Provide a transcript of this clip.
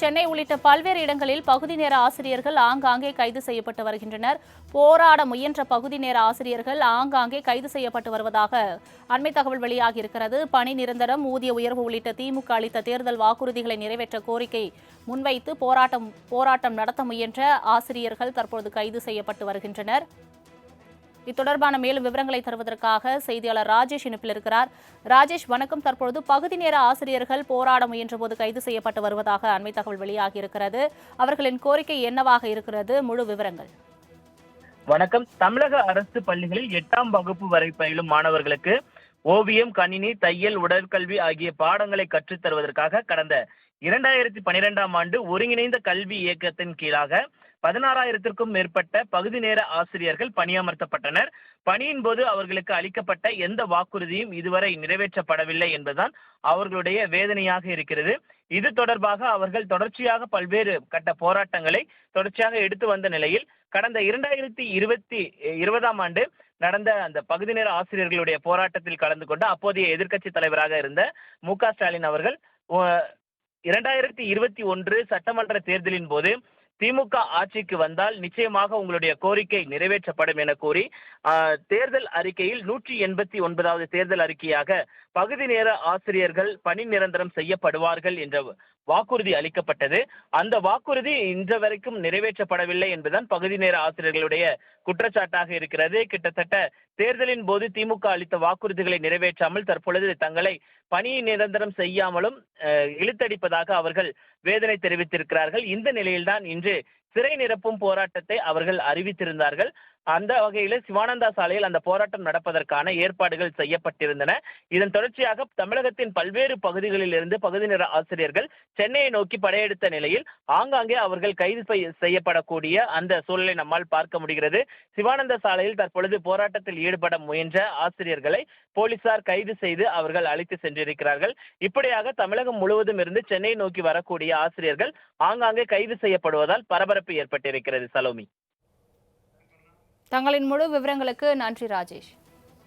சென்னை உள்ளிட்ட பல்வேறு இடங்களில் பகுதி நேர ஆசிரியர்கள் ஆங்காங்கே கைது செய்யப்பட்டு வருகின்றனர். போராட முயன்ற பகுதி நேர ஆசிரியர்கள் ஆங்காங்கே கைது செய்யப்பட்டு வருவதாக அண்மை தகவல் வெளியாகியிருக்கிறது. பணி நிரந்தரம் ஊதிய உயர்வு உள்ளிட்ட திமுக அளித்த தேர்தல் வாக்குறுதிகளை நிறைவேற்ற கோரிக்கை முன்வைத்து போராட்டம் போராட்டம் நடத்த முயன்ற ஆசிரியர்கள் தற்போது கைது செய்யப்பட்டு வருகின்றனர். இத்தொடர்பான மேலும் விவரங்களை தருவதற்காக செய்தியாளர் ராஜேஷ் இணைப்பில் இருக்கிறார். ராஜேஷ் வணக்கம். தற்பொழுது பகுதி நேர ஆசிரியர்கள் போராட முயன்றபோது கைது செய்யப்பட்டு வருவதாக அண்மை தகவல் வெளியாகியிருக்கிறது. அவர்களின் கோரிக்கை என்னவாக இருக்கிறது? முழு விவரங்கள். வணக்கம். தமிழக அரசு பள்ளிகளில் எட்டாம் வகுப்பு வரை பயிலும் மாணவர்களுக்கு ஓவியம் கணினி தையல் உடற்கல்வி ஆகிய பாடங்களை கற்றுத் தருவதற்காக கடந்த இரண்டாயிரத்தி பனிரெண்டாம் ஆண்டு ஒருங்கிணைந்த கல்வி இயக்கத்தின் கீழாக பதினாறாயிரத்திற்கும் மேற்பட்ட பகுதி நேர ஆசிரியர்கள் பணியமர்த்தப்பட்டனர். பணியின் போது அவர்களுக்கு அளிக்கப்பட்ட எந்த வாக்குறுதியும் இதுவரை நிறைவேற்றப்படவில்லை என்பதுதான் அவர்களுடைய வேதனையாக இருக்கிறது. இது தொடர்பாக அவர்கள் தொடர்ச்சியாக பல்வேறு கட்ட போராட்டங்களை தொடர்ச்சியாக எடுத்து வந்த நிலையில் கடந்த இரண்டாயிரத்தி இருபத்தி இருபதாம் ஆண்டு நடந்த அந்த பகுதி நேர ஆசிரியர்களுடைய போராட்டத்தில் கலந்து கொண்டு அப்போதைய எதிர்க்கட்சி தலைவராக இருந்த மு க ஸ்டாலின் அவர்கள் இரண்டாயிரத்தி இருபத்தி ஒன்று சட்டமன்ற தேர்தலின் போது திமுக ஆட்சிக்கு வந்தால் நிச்சயமாக உங்களுடைய கோரிக்கை நிறைவேற்றப்படும் என கூறி தேர்தல் அறிக்கையில் நூற்றி எண்பத்தி ஒன்பதாவது தேர்தல் அறிக்கையாக பகுதி நேர ஆசிரியர்கள் பணி நிரந்தரம் செய்யப்படுவார்கள் என்ற வாக்குறுதி அளிக்கப்பட்டது. அந்த வாக்குறுதி இன்று வரைக்கும் நிறைவேற்றப்படவில்லை என்பதுதான் பகுதி நேர ஆசிரியர்களுடைய குற்றச்சாட்டாக இருக்கிறது. கிட்டத்தட்ட தேர்தலின் போது திமுக அளித்த வாக்குறுதிகளை நிறைவேற்றாமல் தற்பொழுது தங்களை பணியை நிரந்தரம் செய்யாமலும் அஹ், இழுத்தடிப்பதாக அவர்கள் வேதனை தெரிவித்திருக்கிறார்கள். இந்த நிலையில்தான் இன்று சிறை நிரப்பும் போராட்டத்தை அவர்கள் அறிவித்திருந்தார்கள். அந்த வகையில் சிவானந்தா சாலையில் அந்த போராட்டம் நடப்பதற்கான ஏற்பாடுகள் செய்யப்பட்டிருந்தன. இதன் தொடர்ச்சியாக தமிழகத்தின் பல்வேறு பகுதிகளில் இருந்து பகுதி நேர ஆசிரியர்கள் சென்னையை நோக்கி படையெடுத்த நிலையில் ஆங்காங்கே அவர்கள் கைது செய்யப்படக்கூடிய அந்த சூழலை நம்மால் பார்க்க முடிகிறது. சிவானந்த சாலையில் தற்பொழுது போராட்டத்தில் ஈடுபட முயன்ற ஆசிரியர்களை போலீசார் கைது செய்து அவர்கள் அழைத்து சென்றிருக்கிறார்கள். இப்படியாக தமிழகம் முழுவதும் இருந்து சென்னை நோக்கி வரக்கூடிய ஆசிரியர்கள் ஆங்காங்கே கைது செய்யப்படுவதால் பரபரப்பு ஏற்பட்டிருக்கிறது. சலோமி. தங்களின் முழு விவரங்களுக்கு நன்றி ராஜேஷ்.